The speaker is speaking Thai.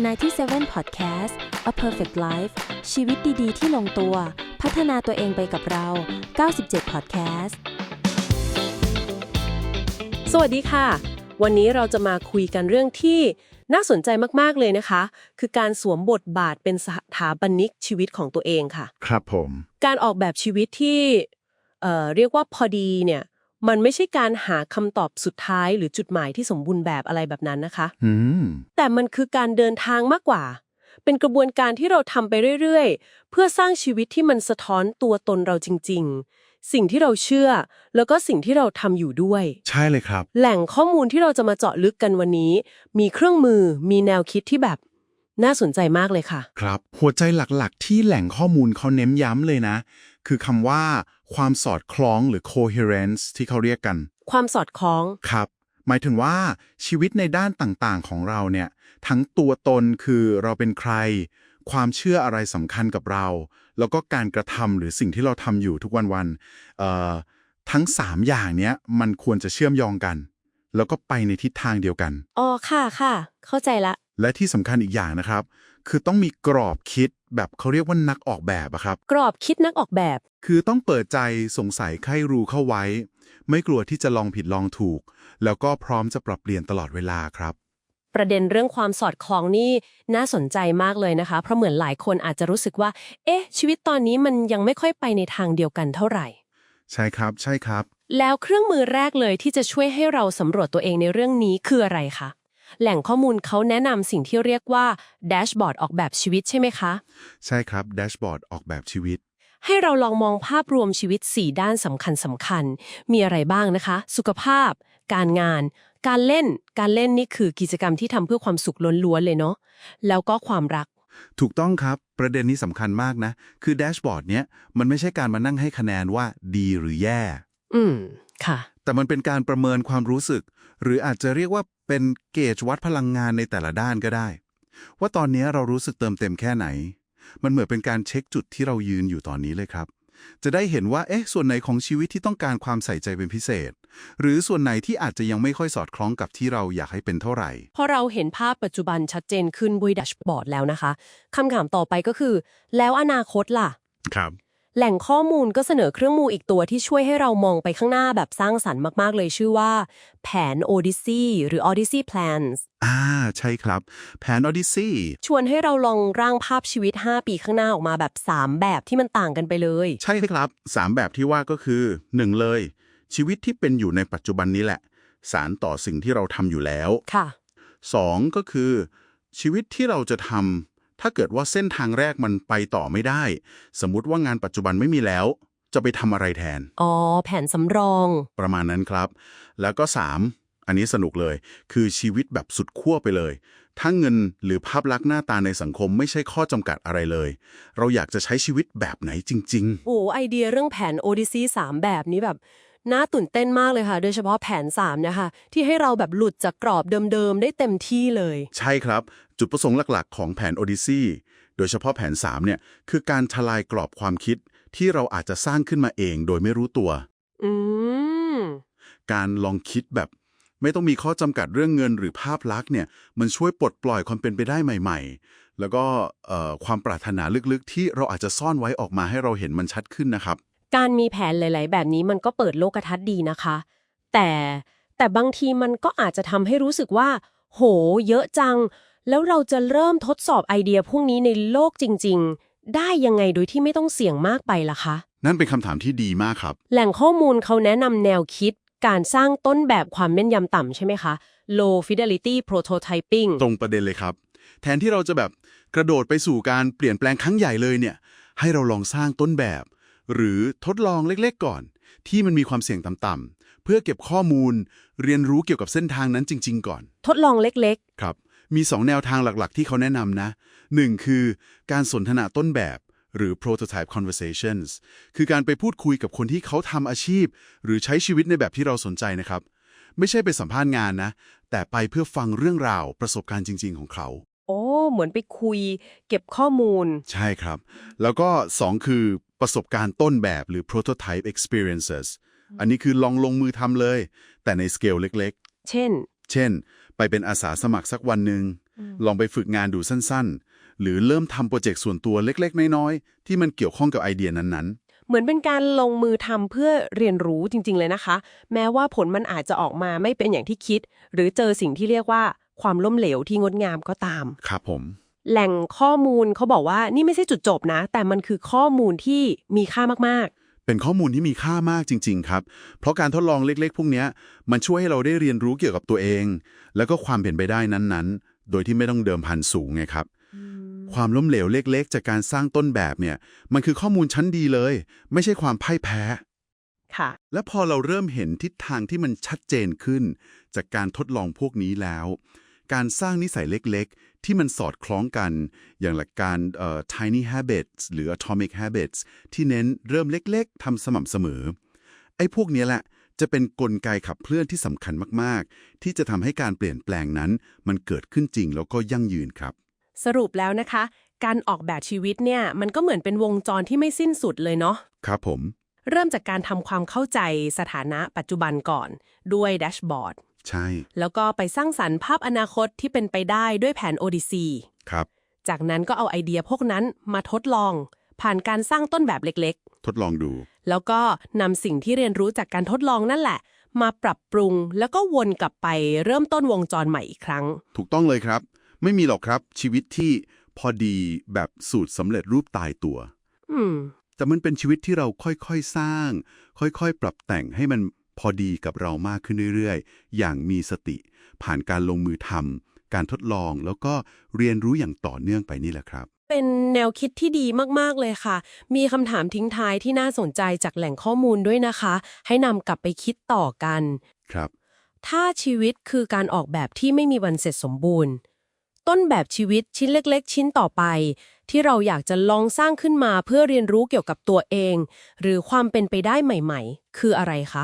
97 Podcast A Perfect Life ชีวิตดี ๆ ที่ลงตัว พัฒนาตัวเองไปกับเรา 97 Podcast สวัสดีค่ะ วันนี้เราจะมาคุยกันเรื่องที่น่าสนใจมาก ๆ เลยนะคะ คือการสวมบทบาทเป็นสถาปนิกชีวิตของตัวเองค่ะ ครับผม การออกแบบชีวิตที่เอ่อเรียกว่าพอดีเนี่ย มันไม่ใช่การหาคำตอบสุดท้ายหรือจุดหมายที่สมบูรณ์แบบอะไรแบบนั้นนะคะอืมแต่มันคือการเดินทางมากกว่า เป็นกระบวนการที่เราทำไปเรื่อยๆ เพื่อสร้างชีวิตที่มันสะท้อนตัวตนเราจริง ๆ สิ่งที่เราเชื่อ แล้วก็สิ่งที่เราทำอยู่ด้วย ใช่เลยครับ แหล่งข้อมูลที่เราจะมาเจาะลึกกันวันนี้ มีเครื่องมือ มีแนวคิดที่แบบน่าสนใจมากเลยค่ะ ครับ หัวใจหลักๆ ที่แหล่งข้อมูลเขาเน้นย้ำเลยนะ คือคำว่า ความสอดคล้องหรือ coherence ที่เขาเรียกกัน ความสอดคล้อง ครับ หมายถึงว่าชีวิตในด้านต่างๆ ของเราเนี่ย ทั้งตัวตนคือเราเป็นใคร ความเชื่ออะไรสำคัญกับเรา แล้วก็การกระทำหรือสิ่งที่เราทำอยู่ทุกวันๆเอ่อทั้ง 3 อย่างเนี้ยมันควรจะเชื่อมโยงกัน แล้วก็ไปในทิศทางเดียวกัน อ๋อ ค่ะ ค่ะ เข้าใจละ และที่สำคัญอีกอย่างนะครับ คือต้องมีกรอบคิดแบบเขาเรียกว่านักออกแบบอะครับ กรอบคิดนักออกแบบ คือต้องเปิดใจสงสัยใคร่รู้เข้าไว้ ไม่กลัวที่จะลองผิดลองถูก แล้วก็พร้อมจะปรับเปลี่ยนตลอดเวลาครับ ประเด็นเรื่องความสอดคล้องนี่น่าสนใจมากเลยนะคะ เพราะเหมือนหลายคนอาจจะรู้สึกว่า เอ๊ะ ชีวิตตอนนี้มันยังไม่ค่อยไปในทางเดียวกันเท่าไหร่ ใช่ครับ ใช่ครับ แล้วเครื่องมือแรกเลยที่จะช่วยให้เราสำรวจตัวเองในเรื่องนี้คืออะไรคะ แหล่งข้อมูลเขาแนะนำสิ่งที่เรียกว่าแดชบอร์ดออกแบบชีวิตใช่ไหมคะ ใช่ครับแดชบอร์ดออกแบบชีวิต ให้เราลองมองภาพรวมชีวิต 4 ด้านสำคัญสำคัญ มีอะไรบ้างนะคะ สุขภาพ การงาน การเล่น การเล่นนี่คือกิจกรรมที่ทำเพื่อความสุขล้วนๆเลยเนาะแล้วก็ความรัก ถูกต้องครับ ประเด็นนี้สำคัญมากนะ คือแดชบอร์ดเนี้ยมันไม่ใช่การมานั่งให้คะแนนว่าดีหรือแย่ อืม ค่ะ แต่มันเป็นการประเมินความรู้สึก หรืออาจจะเรียกว่าเป็นเกจวัดพลังงานในแต่ละด้านก็ได้ ว่าตอนนี้เรารู้สึกเติมเต็มแค่ไหน มันเหมือนเป็นการเช็คจุดที่เรายืนอยู่ตอนนี้เลยครับ จะได้เห็นว่าเอ๊ะส่วนไหนของชีวิตที่ต้องการความใส่ใจเป็นพิเศษ หรือส่วนไหนที่อาจจะยังไม่ค่อยสอดคล้องกับที่เราอยากให้เป็นเท่าไหร่ พอเราเห็นภาพปัจจุบันชัดเจนขึ้นบนแดชบอร์ดแล้วนะคะคำถามต่อไปก็คือ แล้วอนาคตล่ะ ครับ แหล่งข้อมูลก็เสนอเครื่องมืออีกตัวที่ช่วยให้เรามองไปข้างหน้าแบบสร้างสรรค์มาก ๆ เลยชื่อว่า แผน Odyssey หรือ Odyssey Plans อ่า ใช่ครับ แผน Odyssey ชวนให้เราลองร่างภาพชีวิต 5 ปีข้างหน้าออกมาแบบ 3 แบบที่มันต่างกันไปเลย ใช่ครับสามแบบที่ว่าก็คือ 1 เลย ชีวิตที่เป็นอยู่ในปัจจุบันนี้แหละ สารต่อสิ่งที่เราทำอยู่แล้วค่ะ 2 ก็คือ ชีวิตที่เราจะทำ ถ้าเกิดว่าเส้นทางแรกมันไปต่อไม่ได้ สมมุติว่างานปัจจุบันไม่มีแล้ว จะไปทำอะไรแทน อ๋อ แผนสำรอง ประมาณนั้นครับ แล้วก็ 3 อันนี้สนุกเลย คือชีวิตแบบสุดขั้วไปเลยถ้าเงินหรือภาพลักษณ์หน้าตาในสังคมไม่ใช่ข้อจำกัดอะไรเลย เราอยากจะใช้ชีวิตแบบไหนจริงโอ้ไอเดียเรื่องแผน Odyssey 3แบบนี้แบบ น่าตื่นเต้นมากเลยค่ะ โดยเฉพาะแผน 3 นะคะ ที่ให้เราแบบหลุดจากกรอบเดิมๆ ได้เต็มที่เลยๆใช่ครับ จุดประสงค์หลักๆ ของแผน Odyssey โดยเฉพาะแผน 3 เนี่ย คือการทลายกรอบความคิดที่เราอาจจะสร้างขึ้นมาเองโดยไม่รู้ตัว อืม การลองคิดแบบ ไม่ต้องมีข้อจำกัดเรื่องเงินหรือภาพลักษณ์เนี่ย มันช่วยปลดปล่อยความเป็นไปได้ใหม่ ๆ แล้วก็เอ่อความปรารถนาลึกๆ ที่เราอาจจะซ่อนไว้ออกมาให้เราเห็นมันชัดขึ้นนะครับ การมีแผนหลาย ๆ แบบนี้มันก็เปิดโลกทัศน์ดีนะคะ แต่แต่บางทีมันก็อาจจะทำให้รู้สึกว่า โห เยอะจัง แล้วเราจะเริ่มทดสอบไอเดียพวกนี้ในโลกจริง ๆ ได้ยังไงโดยที่ไม่ต้องเสี่ยงมากไปล่ะคะ นั่นเป็นคำถามที่ดีมากครับ แหล่งข้อมูลเขาแนะนำแนวคิด การสร้างต้นแบบความแม่นยำต่ำใช่ไหมคะ low fidelity prototyping ตรงประเด็นเลยครับ แทนที่เราจะแบบกระโดดไปสู่การเปลี่ยนแปลงครั้งใหญ่เลยเนี่ย ให้เราลองสร้างต้นแบบ หรือทดลองเล็กๆก่อน ที่มันมีความเสี่ยงต่ำๆเพื่อเก็บข้อมูล เรียนรู้เกี่ยวกับเส้นทางนั้นจริง ๆ ก่อน ทดลองเล็กครับ มี 2 แนวทางหลักๆ ที่เขาแนะนำนะ 1 คือการสนทนาต้นแบบ หรือ prototype conversations คือการไปพูดคุยกับคนที่เขาทำอาชีพ หรือใช้ชีวิตในแบบที่เราสนใจนะครับ ไม่ใช่ไปสัมภาษณ์งานนะ แต่ไปเพื่อฟังเรื่องราวประสบการณ์จริง ๆ ของเขา ๆ โอ้ เหมือนไปคุย เก็บข้อมูล ใช่ครับ แล้วก็ 2 คือ ประสบการณ์ต้นแบบหรือ prototype experiences อันนี้คือลองลงมือทำเลย แต่ในสเกลเล็กเช่นๆเช่น ไปเป็นอาสาสมัครสักวันหนึ่งลองไปฝึกงานดูสั้นๆ หรือเริ่มทำโปรเจกต์ส่วนตัวเล็กๆ น้อยๆ ที่มันเกี่ยวข้องกับไอเดียนั้นเหมือนเป็นการลงมือทำเพื่อเรียนรู้จริง ๆ เลยนะคะ แม้ว่าผลมันอาจจะออกมาไม่เป็นอย่างที่คิด หรือเจอสิ่งที่เรียกว่าความล้มเหลวที่งดงามก็ตามๆครับผม แหล่งข้อมูลเขาบอกว่านี่ไม่ใช่จุดจบนะ แต่มันคือข้อมูลที่มีค่ามากเป็นข้อมูลที่มีค่ามากจริง ๆ ครับ เพราะการทดลองเล็กๆ พวกเนี้ยมันช่วยให้เราได้เรียนรู้เกี่ยวกับตัวเอง แล้วก็ความเป็นไปได้นั้นๆ โดยที่ไม่ต้องเดิมพันสูงไงครับๆความล้มเหลวเล็กๆ จากการสร้างต้นแบบเนี่ย มันคือข้อมูลชั้นดีเลย ไม่ใช่ความพ่ายแพ้ ค่ะ และพอเราเริ่มเห็นทิศทางที่มันชัดเจนขึ้น จากการทดลองพวกนี้แล้ว การสร้างนิสัยเล็กๆ ที่มันสอดคล้องกัน อย่างหลักการเอ่อ tiny habits หรือ atomic habits ที่เน้นเริ่มเล็กๆทำสม่ำเสมอ ไอ้พวกเนี้ยแหละจะเป็นนกลไกขับเคลื่อนที่สำคัญมากๆ ที่จะทำให้การเปลี่ยนแปลงนั้น มันเกิดขึ้นจริงแล้วก็ยั่งยืนครับ สรุปแล้วนะคะ การออกแบบชีวิตเนี่ยมันก็เหมือนเป็นวงจรที่ไม่สิ้นสุดเลยเนาะครับผม เริ่มจากการทำความเข้าใจสถานะปัจจุบันก่อน ด้วยแดชบอร์ด ใช่ แล้วก็ไปสร้างสรรค์ภาพอนาคตที่เป็นไปได้ด้วยแผนโอดิซีครับ จากนั้นก็เอาไอเดียพวกนั้นมาทดลอง ผ่านการสร้างต้นแบบเล็กทดลองดูๆแล้วก็นำสิ่งที่เรียนรู้จากการทดลองนั่นแหละ มาปรับปรุงแล้วก็วนกลับไปเริ่มต้นวงจรใหม่อีกครั้ง ถูกต้องเลยครับ ไม่มีหรอกครับ ชีวิตที่พอดีแบบสูตรสำเร็จรูปตายตัว อืม แต่มันเป็นชีวิตที่เราค่อยๆสร้าง ค่อยๆ ปรับแต่งให้มัน พอดีกับเรามากขึ้นเรื่อยๆ อย่างมีสติ ผ่านการลงมือทำการทดลองแล้วก็เรียนรู้อย่างต่อเนื่องไปนี่แหละครับ เป็นแนวคิดที่ดีมากๆเลยค่ะ มีคำถามทิ้งท้ายที่น่าสนใจจากแหล่งข้อมูลด้วยนะคะ ให้นำกลับไปคิดต่อกัน ครับ ถ้าชีวิตคือการออกแบบที่ไม่มีวันเสร็จสมบูรณ์ ต้นแบบชีวิตชิ้นเล็ก ๆ ชิ้นต่อไป ที่เราอยากจะลองสร้างขึ้นมาเพื่อเรียนรู้เกี่ยวกับตัวเอง หรือความเป็นไปได้ใหม่ ๆ คืออะไรคะ